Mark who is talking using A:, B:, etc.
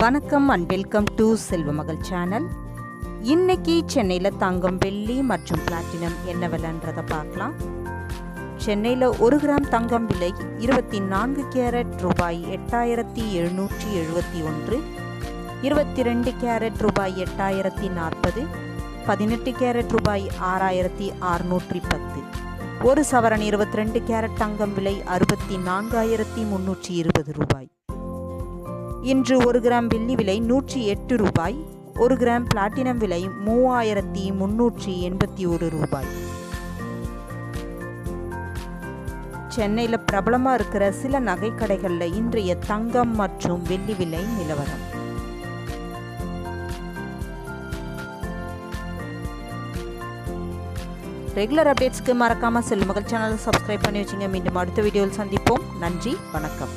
A: வணக்கம் and welcome to Selvamagal channel இன்னைக்கு சென்னையில் தங்கம் வெள்ளி மற்றும் பிளாட்டினம் என்ன விலைன்றதை பார்க்கலாம். சென்னையில் ஒரு கிராம் தங்கம் விலை இருபத்தி நான்கு கேரட் ரூபாய் எட்டாயிரத்தி எழுநூற்றி எழுபத்தி ஒன்று இருபத்தி ரெண்டு கேரட் ரூபாய் எட்டாயிரத்தி நாற்பது பதினெட்டு கேரட் ரூபாய் ஆறாயிரத்தி அறுநூற்றி பத்து. ஒரு சவரன் இருபத்தி ரெண்டு கேரட் தங்கம் விலை அறுபத்தி நான்காயிரத்தி முன்னூற்றி இருபது ரூபாய். இன்று ஒரு கிராம் வெள்ளி விலை நூற்றி எட்டு ரூபாய் ஒரு கிராம் பிளாட்டினம் விலை மூவாயிரத்தி முன்னூற்றி எண்பத்தி ஒரு ரூபாய். சென்னையில் பிரபலமாக இருக்கிற சில நகைக்கடைகளில் இன்றைய தங்கம் மற்றும் வெள்ளி விலை நிலவரம். ரெகுலர் அப்டேட்ஸ்க்கு மறக்காமல் செல்லுமகள் சேனலை சப்ஸ்கிரைப் பண்ணி வச்சுங்க. மீண்டும் அடுத்த வீடியோவில் சந்திப்போம். நன்றி வணக்கம்.